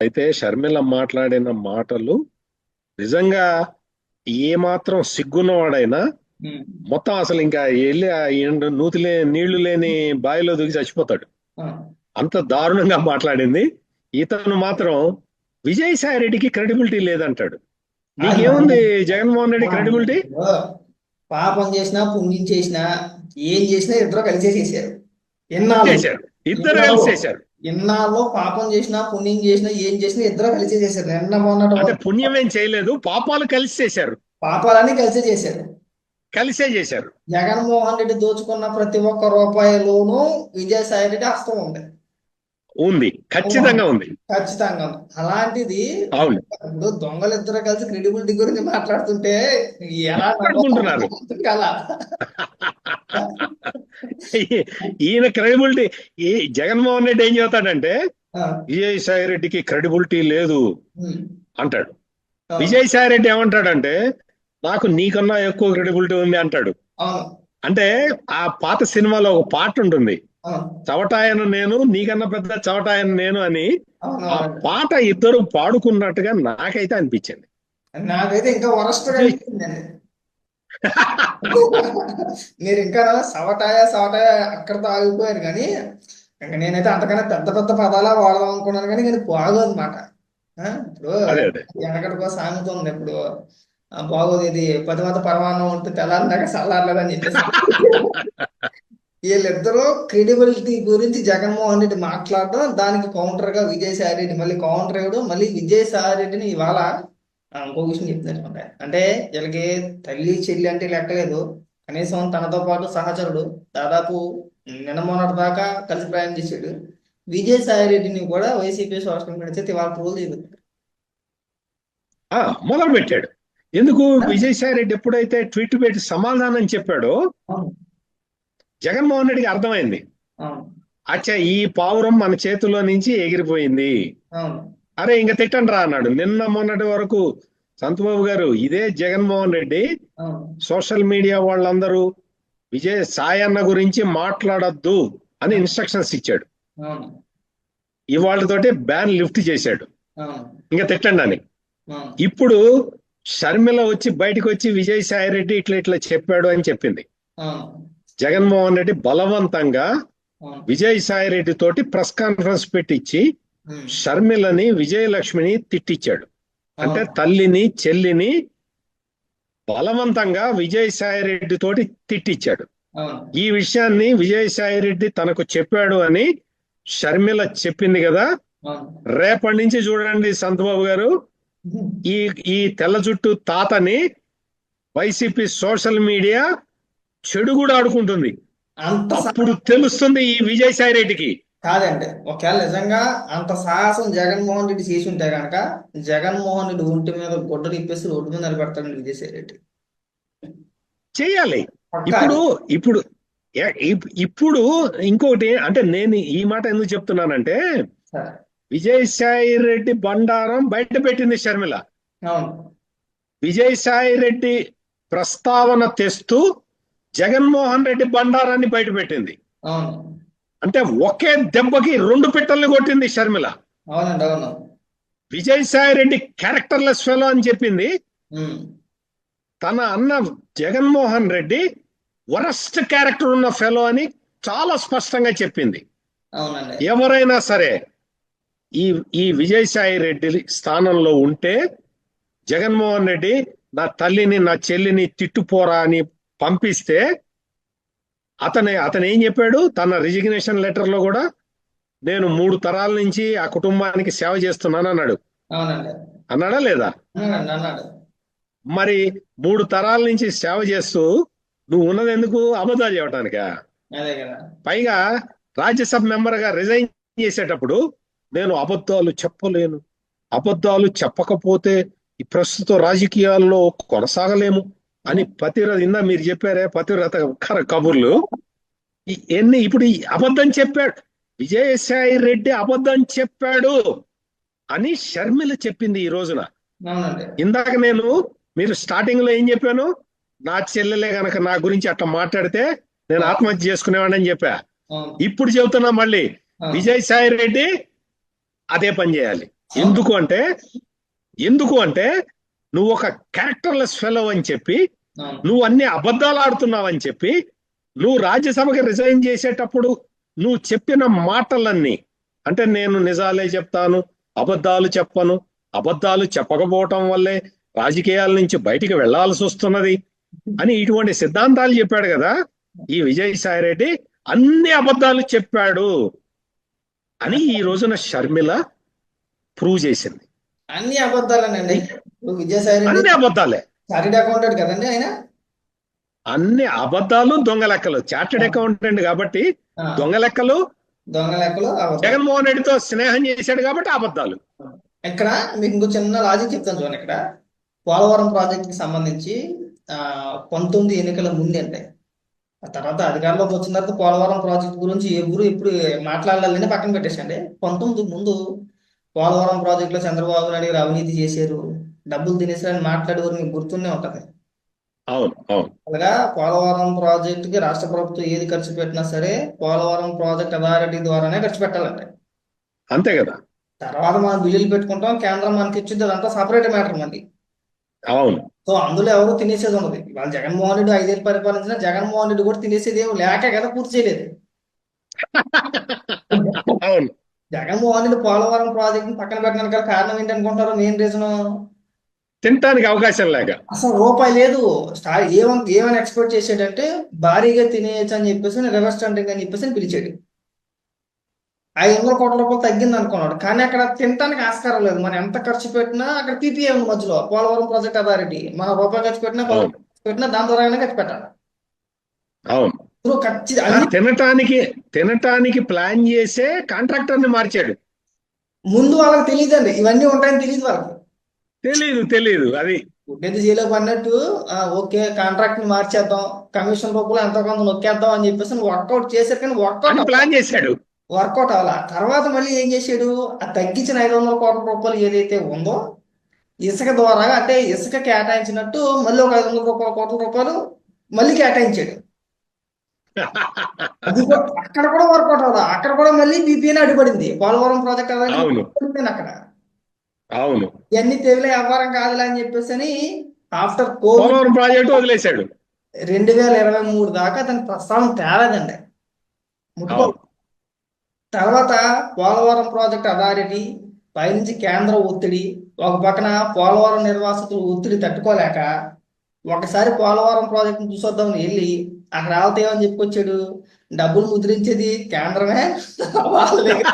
అయితే షర్మిల మాట్లాడిన మాటలు నిజంగా ఏ మాత్రం సిగ్గున్నవాడైనా మొత్తం అసలు ఇంకా వెళ్ళి నూతి లే నీళ్ళు లేని బావిలో దిగి చచ్చిపోతాడు. అంత దారుణంగా మాట్లాడింది. ఇతను మాత్రం విజయసాయి రెడ్డికి క్రెడిబిలిటీ లేదంటాడు. నీకేముంది? జగన్మోహన్ రెడ్డి క్రెడిబిలిటీ? పాపం చేసినా పుణ్యం చేసినా ఏం చేసినా ఇద్దరు కలిసే చేశారు ఎన్నాళ్ళు? చేశారు. ఇద్దరు కలిసి చేశారు ఎన్నాళ్ళు పాపం చేసినా పుణ్యం చేసినా ఏం చేసినా ఇద్దరు కలిసే చేశారు. నిన్న మొన్నటి పుణ్యం ఏం చేయలేదు పాపాలు కలిసి చేశారు. పాపాలన్నీ కలిసే చేశారు. కలిసే చేశారు. జగన్మోహన్ రెడ్డి దోచుకున్న ప్రతి ఒక్క రూపాయిలోనూ విజయసాయి రెడ్డి హస్తం ఉంది ఉంది. ఖచ్చితంగా ఉంది. ఖచ్చితంగా. అలాంటిది అవును. ఇప్పుడు దొంగలు ఇద్దరు కలిసి క్రెడిబిలిటీ గురించి మాట్లాడుతుంటే ఎలా మాట్లాడుకుంటున్నారు. ఈ- ఈయన క్రెడిబిలిటీ ఈ జగన్మోహన్ రెడ్డి ఏం చెబుతాడంటే ఆ, విజయసాయి రెడ్డికి క్రెడిబిలిటీ లేదు అంటాడు. విజయసాయి రెడ్డి ఏమంటాడంటే నాకు నీకన్నా ఎక్కువ క్రెడిబిలిటీ ఉంది అంటాడు. అంటే ఆ పాత సినిమాలో ఒక పాట ఉంటుంది. చవటాయన నేను నీకన్నా పెద్ద చవటాయన నేను అని ఆ. పాట ఇద్దరు పాడుకున్నట్టుగా నాకైతే అనిపించింది. నాకైతే ఇంకా వరస్ట్ మీరు ఇంకా సవటాయ సవటాయ అక్కడితో ఆగిపోయారు కానీ ఇంకా నేనైతే అంతకన్నా పెద్ద పెద్ద పదాలా వాడదాం అనుకున్నాను కానీ కానీ బాగోదు అనమాట ఇప్పుడు వెనకటికో సామెత ఉంది ఇప్పుడు. బాగోదు ఇది పది మంది పరమాన్నం ఉంటే తెల్లారినాక చల్లారలేదని చెప్పేసి. వీళ్ళిద్దరూ క్రెడిబిలిటీ గురించి జగన్మోహన్ రెడ్డి మాట్లాడడం దానికి కౌంటర్గా విజయసాయి రెడ్డి మళ్ళీ కౌంటర్ ఇవ్వడం మళ్ళీ విజయసాయి రెడ్డిని ఇవాళ ఇంకో విషయం అనమాట అంటే వీళ్ళకి తల్లి చెల్లి అంటే లెక్కలేదు. కనీసం తనతో పాటు సహచరుడు దాదాపు నిన్న మొన్నటి దాకా కలిసి ప్రయాణం చేశాడు. విజయసాయి రెడ్డిని కూడా వైసీపీ సోషల్ మీడియా చేతి చేస్తుంది ఆ మొదలు పెట్టాడు ఎందుకు విజయసాయి రెడ్డి ఎప్పుడైతే ట్వీట్ పెట్టి సమాధానం చెప్పాడో జగన్మోహన్ రెడ్డికి అర్థమైంది. అచ్చా ఈ పావురం మన చేతిలో నుంచి ఎగిరిపోయింది. అరే ఇంక తిట్టండి రా అన్నాడు. నిన్న మొన్నటి వరకు సంతబాబు గారు ఇదే జగన్మోహన్ రెడ్డి సోషల్ మీడియా వాళ్ళందరూ విజయ్ సాయి అన్న గురించి మాట్లాడొద్దు అని ఇన్స్ట్రక్షన్స్ ఇచ్చాడు. ఇవాళతోటి బ్యాన్ లిఫ్ట్ చేశాడు. ఇంకా తిట్టండి అని. ఇప్పుడు షర్మిల వచ్చి బయటకు వచ్చి విజయసాయి రెడ్డి ఇట్లా ఇట్లా చెప్పాడు అని చెప్పింది. జగన్మోహన్ రెడ్డి బలవంతంగా విజయసాయి రెడ్డి తోటి ప్రెస్ కాన్ఫరెన్స్ పెట్టించి షర్మిలని విజయలక్ష్మిని తిట్టించాడు అంటే. తల్లిని చెల్లిని బలవంతంగా విజయసాయి రెడ్డి తోటి తిట్టించాడు ఈ విషయాన్ని విజయసాయి రెడ్డి తనకు చెప్పాడు అని షర్మిల చెప్పింది కదా. రేపటి నుంచి చూడండి సంతబాబు గారు. ఈ ఈ తెల్ల జుట్టు తాతని వైసీపీ సోషల్ మీడియా చెడు కూడా ఆడుకుంటుంది. అంత అప్పుడు తెలుస్తుంది ఈ విజయసాయి రెడ్డికి కాదండి ఒకవేళ నిజంగా అంత సాహసం జగన్మోహన్ రెడ్డి చేసి ఉంటే కనుక జగన్మోహన్ రెడ్డి ఒంటి మీద గుడ్డలు ఇప్పేసి రోడ్డు మీద నిలబెడతాడండి విజయసాయి రెడ్డి చేయాలి. ఇప్పుడు ఇప్పుడు ఇప్పుడు ఇంకోటి అంటే నేను ఈ మాట ఎందుకు చెప్తున్నానంటే. విజయసాయి రెడ్డి బండారం బయట పెట్టింది షర్మిల. విజయసాయి రెడ్డి ప్రస్తావన తెస్తూ జగన్మోహన్ రెడ్డి బండారాన్ని బయట పెట్టింది. అవును. అంటే ఒకే దెబ్బకి రెండు పిట్టల్ని కొట్టింది షర్మిల. విజయసాయి రెడ్డి క్యారెక్టర్లెస్ ఫెలో అని చెప్పింది. తన అన్న జగన్మోహన్ రెడ్డి వరస్ట్ క్యారెక్టర్ ఉన్న ఫెలో అని చాలా స్పష్టంగా చెప్పింది. ఎవరైనా సరే ఈ ఈ విజయసాయి రెడ్డి స్థానంలో ఉంటే జగన్మోహన్ రెడ్డి నా తల్లిని నా చెల్లిని తిట్టుపోరా అని పంపిస్తే అతని అతను ఏం చెప్పాడు? తన రిజిగ్నేషన్ లెటర్లో కూడా నేను మూడు తరాల నుంచి ఆ కుటుంబానికి సేవ చేస్తున్నాను అన్నాడు. అన్నాడా లేదా? మరి మూడు తరాల నుంచి సేవ చేస్తూ నువ్వు ఉన్నది ఎందుకు? అబద్ధాలు చెప్పడానికా పైగా రాజ్యసభ మెంబర్గా రిజైన్ చేసేటప్పుడు నేను అబద్ధాలు చెప్పలేను. అబద్ధాలు చెప్పకపోతే ఈ ప్రస్తుత రాజకీయాల్లో కొనసాగలేము. అని పతివ్రత ఇందా మీరు చెప్పారే పతివ్రత కర- కబుర్లు. ఎన్ని ఇప్పుడు అబద్ధం చెప్పాడు. విజయసాయి రెడ్డి అబద్ధం చెప్పాడు అని షర్మిల చెప్పింది ఈ రోజున. ఇందాక నేను మీరు స్టార్టింగ్లో ఏం చెప్పాను? నా చెల్లెలే గనక నా గురించి అట్లా మాట్లాడితే నేను ఆత్మహత్య చేసుకునేవాడిని అని చెప్పా. ఇప్పుడు చెబుతున్నా మళ్ళీ. విజయసాయి రెడ్డి అదే పని చేయాలి. ఎందుకు అంటే ఎందుకు అంటే నువ్వు ఒక క్యారెక్టర్లెస్ ఫెలో అని చెప్పి నువ్వు అన్ని అబద్ధాలు ఆడుతున్నావని చెప్పి నువ్వు రాజ్యసభకి రిజైన్ చేసేటప్పుడు నువ్వు చెప్పిన మాటలన్నీ అంటే నేను నిజాలే చెప్తాను అబద్ధాలు చెప్పను అబద్ధాలు చెప్పకపోవటం వల్లే రాజకీయాల నుంచి బయటికి వెళ్ళాల్సి వస్తున్నది అని ఇటువంటి సిద్ధాంతాలు చెప్పాడు కదా ఈ విజయసాయి రెడ్డి అన్ని అబద్ధాలు చెప్పాడు అని ఈ రోజున షర్మిల ప్రూవ్ చేసింది. అన్ని అబద్ధాలేనండి. ఇప్పుడు విజయసాయి అన్ని అబద్ధాలే. చార్టెడ్ అకౌంటెంట్ కదండి ఆయన? అన్ని అబద్ధాలు దొంగ లెక్కలు. చార్టెడ్ అకౌంటెంట్ కాబట్టి దొంగ లెక్కలు దొంగ లెక్కలు జగన్మోహన్ రెడ్డితో స్నేహం చేశాడు కాబట్టి అబద్ధాలు. ఇక్కడ మీకు ఇంకో చిన్న లాజిక్ చెప్తాను చూడండి ఇక్కడ. పోలవరం ప్రాజెక్ట్కి సంబంధించి పంతొమ్మిది ఎన్నికల ముందు అంటే. ఆ తర్వాత అధికారంలోకి వచ్చిన తర్వాత పోలవరం ప్రాజెక్ట్ గురించి ఎవరు ఎప్పుడు మాట్లాడాలని పక్కన పెట్టేసండి పంతొమ్మిది ముందు పోలవరం ప్రాజెక్ట్లో చంద్రబాబు నాయుడు గారు అవినీతి చేశారు. డబ్బులు తినేసారని మాట్లాడేవారు మీకు గుర్తునే ఉంటది. అవును అవును. అలాగా పోలవరం ప్రాజెక్ట్కి రాష్ట్ర ప్రభుత్వం ఏది ఖర్చు పెట్టినా సరే పోలవరం ప్రాజెక్ట్ అథారిటీ ద్వారానే ఖర్చు పెట్టాలంటే అంతే కదా. తర్వాత మనం బిల్లులు పెట్టుకుంటాం కేంద్రం మనకి ఇచ్చింది అదంతా సపరేట్ మ్యాటర్ మళ్ళీ. అవును. సో అందులో ఎవరు తినేసేది ఉండదు. ఇవాళ జగన్మోహన్ రెడ్డి ఐదేళ్ళు పరిపాలించిన జగన్మోహన్ రెడ్డి కూడా తినేసేది ఏం లేక కదా పూర్తి చేయలేదు. అవును. జగన్మోహన్ రెడ్డి పోలవరం ప్రాజెక్ట్ పక్కన పెట్టడానికి కారణం ఏంటనుకుంటారు మెయిన్ రీజన్ తినటానికి అవకాశం లేక. అసలు రూపాయి లేదు. ఏమని ఏమని ఎక్స్పెక్ట్ చేసాడంటే భారీగా తినేయచ్చు అని చెప్పేసి రివర్స్ టెండరింగ్ అని చెప్పేసి పిలిచాడు. ఐదు వందల కోట్ల రూపాయలు తగ్గింది అనుకున్నాడు. కానీ అక్కడ తినడానికి ఆస్కారం లేదు. మనం ఎంత ఖర్చు పెట్టినా అక్కడ పీపీఏ ఉంది మధ్యలో. పోలవరం ప్రాజెక్ట్ అథారిటీ మన రూపాయి ఖర్చు పెట్టినా పెట్టినా దాని ద్వారానే ఖర్చు పెట్టాలి. అవును. ఖచ్చితంగా తినటానికి తినటానికి ప్లాన్ చేసే కాంట్రాక్టర్ని మార్చాడు. ముందు వాళ్ళకి తెలియదండి. ఇవన్నీ ఉంటాయని తెలియదు వాళ్ళకి. తెలీదు తెలీదు అది. పడినట్టు ఆ, ఓకే కాంట్రాక్ట్ని మార్చేద్దాం కమిషన్ రూపంలో ఎంతో కొంత నొక్కేద్దాం అని చెప్పేసి వర్కౌట్ చేశారు కానీ వర్కౌట్ ప్లాన్ చేశాడు. వర్కౌట్ అవ్వాల. తర్వాత మళ్ళీ ఏం చేశాడు? ఆ తగ్గించిన ఐదు వందల కోట్ల రూపాయలు ఏదైతే ఉందో ఇసుక ద్వారా అంటే ఇసుక కేటాయించినట్టు మళ్ళీ ఒక ఐదు వందల రూపాయల కోట్ల రూపాయలు మళ్ళీ కేటాయించాడు. అది అక్కడ కూడా వర్కౌట్ అవ్వాలి. అక్కడ కూడా మళ్ళీ బీపీఎన్ అడ్డుపడింది. పోలవరం ప్రాజెక్ట్ అక్కడ. అవును. ఇవన్నీ తెవిలే వ్యవహారం కాదులే అని చెప్పేసి అని ఆఫ్టర్ కోవిడ్ పోలవరం ప్రాజెక్టు వదిలేశాడు. రెండు వేల ఇరవై మూడు దాకా దాని ప్రస్తావన తేలేదండి. తర్వాత పోలవరం ప్రాజెక్ట్ అథారిటీ పైనుంచి కేంద్ర ఒత్తిడి ఒక పక్కన పోలవరం నిర్వాసితులు ఒత్తిడి తట్టుకోలేక ఒకసారి పోలవరం ప్రాజెక్ట్ చూసొద్దామని వెళ్ళి అక్కడ ఆవితే ఏమని చెప్పుకొచ్చాడు? డబ్బులు ముద్రించేది కేంద్రమే? వాళ్ళే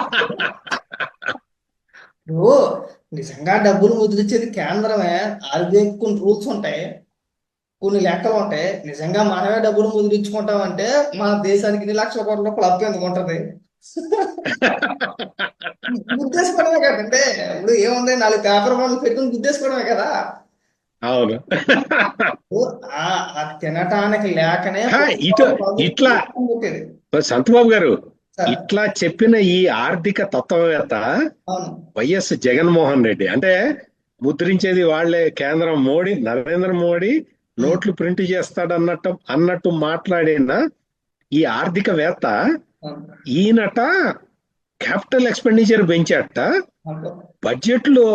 నిజంగా డబ్బులు ముద్రించేది కేంద్రమే. ఆర్బీఐకి కొన్ని రూల్స్ ఉంటాయి కొన్ని లెక్కలు ఉంటాయి. నిజంగా మనమే డబ్బులు ముద్రించుకుంటామంటే మన దేశానికి ఇన్ని లక్షల కోట్ల రూపాయలు అప్పు ఎందుకు ఉంటది? గుద్దేసుకోవడమే కదంటే ఇప్పుడు ఏముంది? నాలుగు పేపర్ పనులు పెట్టుకుని గుద్దేసుకోవడమే కదా. అవును. తినటానికి లేకనే ఇట్లా సంతబాబు గారు ఇట్లా చెప్పిన ఈ ఆర్థిక తత్వవేత్త వైఎస్ జగన్మోహన్ రెడ్డి. అంటే ముద్రించేది వాళ్ళే కేంద్రం మోడీ నరేంద్ర మోడీ నోట్లు ప్రింట్ చేస్తాడు అన్నట్టు అన్నట్టు మాట్లాడిన ఈ ఆర్థికవేత్త ఈయనట క్యాపిటల్ ఎక్స్పెండిచర్ పెంచాట అవును. బడ్జెట్లో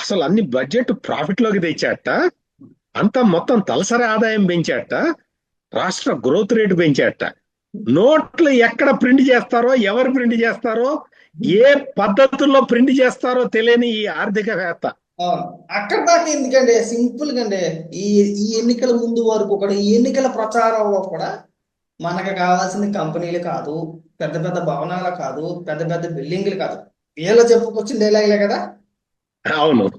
అసలు అన్ని బడ్జెట్ ప్రాఫిట్లోకి తెచ్చాట అంతా మొత్తం తలసరి ఆదాయం పెంచాట రాష్ట్ర గ్రోత్ రేట్ పెంచాట నోట్లు ఎక్కడ ప్రింట్ చేస్తారో ఎవరు ప్రింట్ చేస్తారో ఏ పద్ధతుల్లో ప్రింట్ చేస్తారో తెలియని ఈ ఆర్థికవేత్త. అవును. అక్కడ దాకా ఎందుకండి? సింపుల్గా అండి ఈ ఈ ఎన్నికల ముందు వరకు కూడా ఈ ఎన్నికల ప్రచారంలో కూడా మనకు కావాల్సిన కంపెనీలు కాదు పెద్ద పెద్ద భవనాలు కాదు పెద్ద పెద్ద బిల్డింగ్లు కాదు. వీళ్ళు చెప్పుకొచ్చిన డైలాగ్లే కదా? అవును.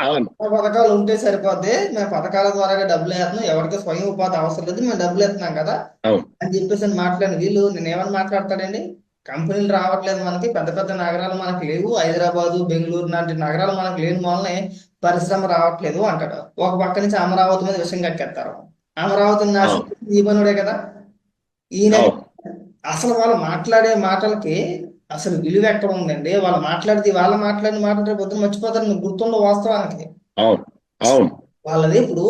అవును. మా పథకాలు ఉంటే సరిపోద్ది. మేము పథకాల ద్వారా డబ్బులు వేస్తున్నాం. ఎవరికి స్వయం ఉపాధి అవసరం లేదు. మేము డబ్బులు వేస్తున్నాం కదా. అవును. అని చెప్పేసి మాట్లాడిన వీళ్ళు. నేను ఏమని మాట్లాడతాడండి? కంపెనీలు రావట్లేదు మనకి. పెద్ద పెద్ద నగరాలు మనకి లేవు. హైదరాబాదు బెంగళూరు లాంటి నగరాలు మనకి లేని మూలనే పరిశ్రమ రావట్లేదు అంటాడు. ఒక పక్క నుంచి అమరావతి మీద విషయం కక్కేస్తారు. అమరావతిని నాశనం. చేసింది ఈ పనుడే కదా. ఈయన అసలు వాళ్ళు మాట్లాడే మాటలకి అసలు విలువ ఎక్కడ ఉందండి? వాళ్ళు మాట్లాడితే వాళ్ళ మాట్లాడిన మాటలు రేపు పొద్దున్న మర్చిపోతారు. మీకు గుర్తుండవు వాస్తవానికి. అవును. అవును. వాళ్ళది ఇప్పుడు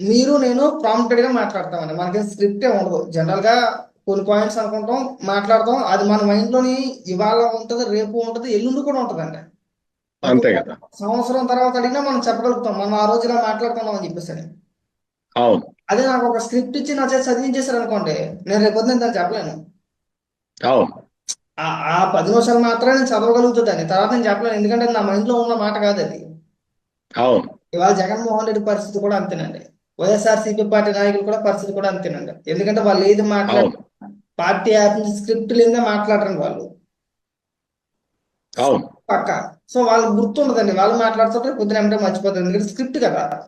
మీరు నేను ప్రాంప్టెడ్గా మాట్లాడతామండి. మనకి స్క్రిప్టే ఉండదు. జనరల్గా కొన్ని పాయింట్స్ అనుకుంటాం మాట్లాడతాం. అది మన మైండ్లోని ఇవాళ ఉంటది రేపు ఉంటది ఎల్లుండి కూడా ఉంటదండి. అంతే కదా. సంవత్సరం తర్వాత అడిగినా మనం చెప్పగలుగుతాం. మనం ఆ రోజు ఇలా మాట్లాడుకున్నాం అని చెప్పేసి అని. అవును. అదే నాకు ఒక స్క్రిప్ట్ ఇచ్చి నా చేతి చదివించేశారు అనుకోండి నేను రేపు పొద్దున్న దాన్ని చెప్పలేను. అవును. ఆ పది నిమిషాలు మాత్రమే నేను చదవగలుగుతుందని తర్వాత నేను చెప్పలేను. ఎందుకంటే నా మైండ్లో ఉన్న మాట కాదు అది అవును. ఇవాళ జగన్మోహన్ రెడ్డి పరిస్థితి కూడా అంతేనండి. వైఎస్ఆర్సీపీ పార్టీ నాయకులు కూడా పరిస్థితి కూడా అంతేనండి. ఎందుకంటే వాళ్ళు ఏది మాట్లాడ అవును. పార్టీ యాప్ నుంచి స్క్రిప్ట్ లేదే మాట్లాడరండి వాళ్ళు. అవును. పక్క. సో వాళ్ళకి గుర్తుండదండి. వాళ్ళు మాట్లాడుతుంటే పొద్దున మర్చిపోతుంది ఎందుకంటే స్క్రిప్ట్ కదా.